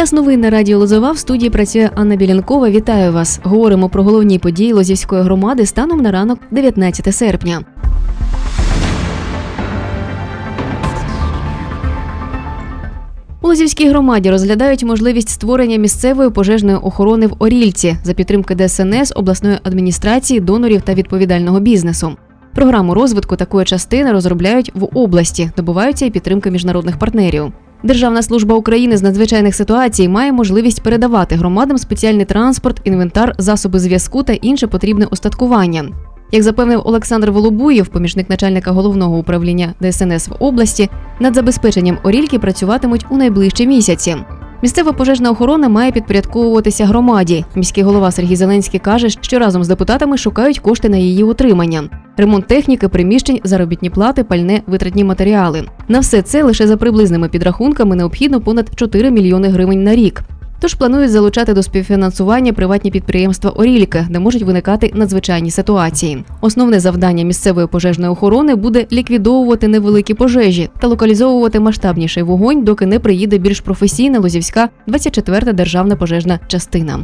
Час новин на радіо Лозова в студії працює Анна Білянкова. Вітаю вас. Говоримо про головні події Лозівської громади станом на ранок 19 серпня. У Лозівській громаді розглядають можливість створення місцевої пожежної охорони в Орільці за підтримки ДСНС, обласної адміністрації, донорів та відповідального бізнесу. Програму розвитку такої частини розробляють в області, добуваються і підтримка міжнародних партнерів. Державна служба України з надзвичайних ситуацій має можливість передавати громадам спеціальний транспорт, інвентар, засоби зв'язку та інше потрібне устаткування. Як запевнив Олександр Волобуєв, помічник начальника головного управління ДСНС в області, над забезпеченням орільки працюватимуть у найближчі місяці. Місцева пожежна охорона має підпорядковуватися громаді. Міський голова Сергій Зеленський каже, що разом з депутатами шукають кошти на її утримання. Ремонт техніки, приміщень, заробітні плати, пальне, витратні матеріали. На все це лише за приблизними підрахунками необхідно понад 4 мільйони гривень на рік. Тож планують залучати до співфінансування приватні підприємства Орільки, де можуть виникати надзвичайні ситуації. Основне завдання місцевої пожежної охорони буде ліквідовувати невеликі пожежі та локалізовувати масштабніший вогонь, доки не приїде більш професійна Лозівська 24-та державна пожежна частина.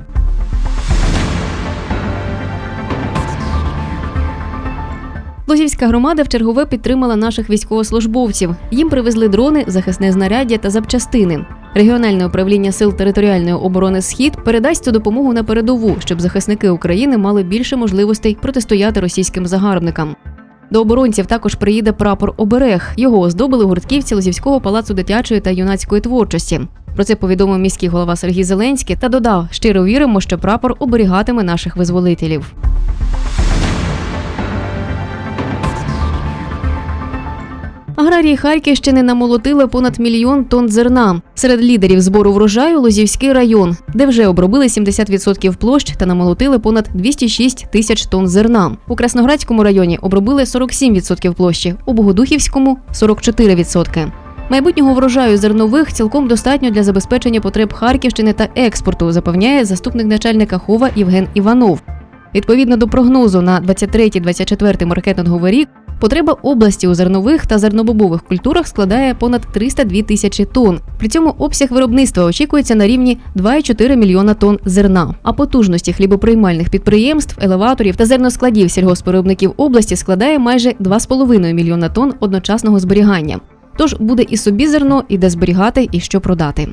Лозівська громада в чергове підтримала наших військовослужбовців. Їм привезли дрони, захисне знаряддя та запчастини. Регіональне управління сил територіальної оборони Схід передасть цю допомогу на передову, щоб захисники України мали більше можливостей протистояти російським загарбникам. До оборонців також приїде прапор оберег. Його оздобили гуртківці Лозівського палацу дитячої та юнацької творчості. Про це повідомив міський голова Сергій Зеленський та додав: щиро віримо, що прапор оберігатиме наших визволителів. Аграрії Харківщини намолотили понад мільйон тонн зерна. Серед лідерів збору врожаю Лозівський район, де вже обробили 70% площ та намолотили понад 206 тисяч тонн зерна. У Красноградському районі обробили 47% площі, у Богодухівському 44%. Майбутнього врожаю зернових цілком достатньо для забезпечення потреб Харківщини та експорту, запевняє заступник начальника хова Євген Іванов. Відповідно до прогнозу на 23-24 маркетинговий рік, потреба області у зернових та зернобобових культурах складає понад 302 тисячі тонн. При цьому обсяг виробництва очікується на рівні 2,4 мільйона тонн зерна. А потужності хлібоприймальних підприємств, елеваторів та зерноскладів сільгоспвиробників області складає майже 2,5 мільйона тонн одночасного зберігання. Тож буде і собі зерно, і де зберігати, і що продати.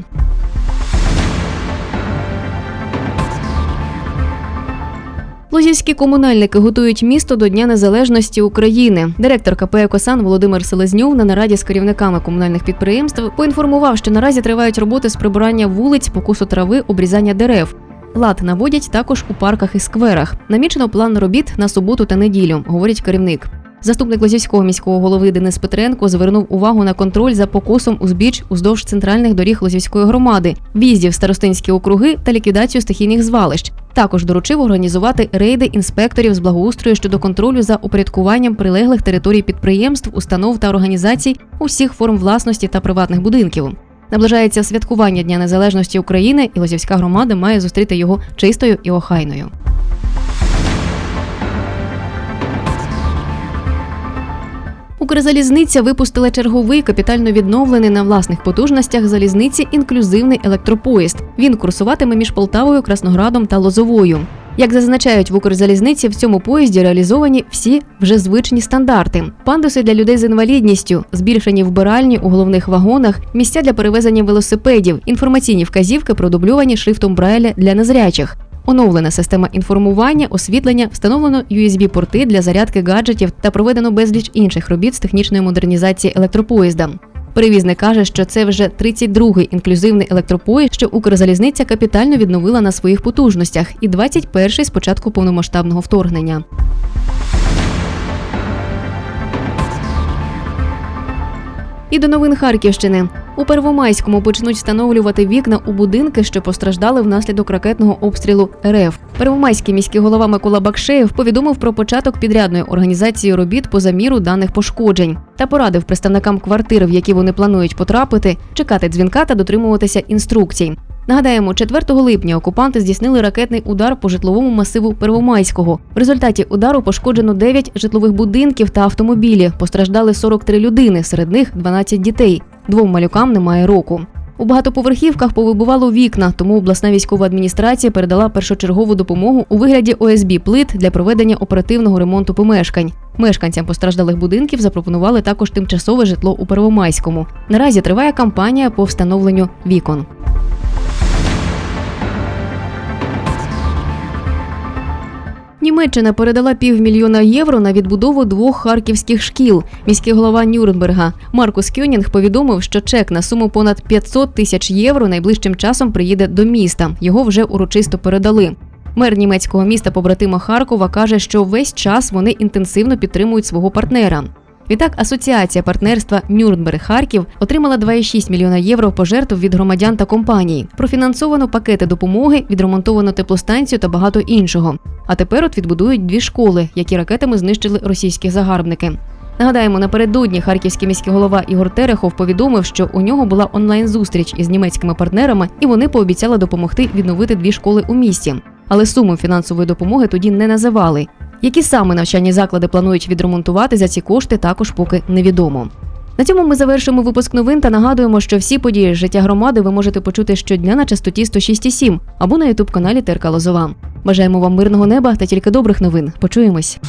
Лозівські комунальники готують місто до Дня Незалежності України. Директор КП «Екосан» Володимир Селезньов на нараді з керівниками комунальних підприємств поінформував, що наразі тривають роботи з прибирання вулиць, покусу трави, обрізання дерев. Лад наводять також у парках і скверах. Намічено план робіт на суботу та неділю, говорить керівник. Заступник Лозівського міського голови Денис Петренко звернув увагу на контроль за покосом узбіч уздовж центральних доріг Лозівської громади, в'їздів в старостинські округи та ліквідацію стихійних звалищ. Також доручив організувати рейди інспекторів з благоустрою щодо контролю за упорядкуванням прилеглих територій підприємств, установ та організацій усіх форм власності та приватних будинків. Наближається святкування Дня Незалежності України, і Лозівська громада має зустріти його чистою і охайною. Укрзалізниця випустила черговий капітально відновлений на власних потужностях залізниці інклюзивний електропоїзд. Він курсуватиме між Полтавою, Красноградом та Лозовою. Як зазначають в Укрзалізниці, в цьому поїзді реалізовані всі вже звичні стандарти: пандуси для людей з інвалідністю, збільшені вбиральні у головних вагонах, місця для перевезення велосипедів, інформаційні вказівки продубльовані шрифтом Брайля для незрячих. Оновлена система інформування, освітлення, встановлено USB-порти для зарядки гаджетів та проведено безліч інших робіт з технічної модернізації електропоїзда. Перевізник каже, що це вже 32-й інклюзивний електропоїзд, що Укрзалізниця капітально відновила на своїх потужностях, і 21-й з початку повномасштабного вторгнення. І до новин Харківщини. У Первомайському почнуть встановлювати вікна у будинки, що постраждали внаслідок ракетного обстрілу РФ. Первомайський міський голова Микола Бакшеєв повідомив про початок підрядної організації робіт по заміру даних пошкоджень та порадив представникам квартир, в які вони планують потрапити, чекати дзвінка та дотримуватися інструкцій. Нагадаємо, 4 липня окупанти здійснили ракетний удар по житловому масиву Первомайського. В результаті удару пошкоджено 9 житлових будинків та автомобілі. Постраждали 43 людини, серед них 12 дітей. Двом малюкам немає року. У багатоповерхівках повибувало вікна, тому обласна військова адміністрація передала першочергову допомогу у вигляді ОСБ плит для проведення оперативного ремонту помешкань. Мешканцям постраждалих будинків запропонували також тимчасове житло у Первомайському. Наразі триває кампанія по встановленню вікон. Німеччина передала півмільйона євро на відбудову двох харківських шкіл. Міський голова Нюрнберга Маркус Кьонінг повідомив, що чек на суму понад 500 тисяч євро найближчим часом приїде до міста. Його вже урочисто передали. Мер німецького міста побратима Харкова каже, що весь час вони інтенсивно підтримують свого партнера. Відтак, асоціація партнерства Нюрнберг Харків отримала 2,6 мільйона євро пожертв від громадян та компаній. Профінансовано пакети допомоги, відремонтовано теплостанцію та багато іншого. А тепер от відбудують дві школи, які ракетами знищили російські загарбники. Нагадаємо, напередодні харківський міський голова Ігор Терехов повідомив, що у нього була онлайн-зустріч із німецькими партнерами, і вони пообіцяли допомогти відновити дві школи у місті. Але суму фінансової допомоги тоді не називали. Які саме навчальні заклади планують відремонтувати за ці кошти, також поки невідомо. На цьому ми завершимо випуск новин та нагадуємо, що всі події з життя громади ви можете почути щодня на частоті 106,7 або на ютуб каналі ТРК Лозова. Бажаємо вам мирного неба та тільки добрих новин. Почуємось.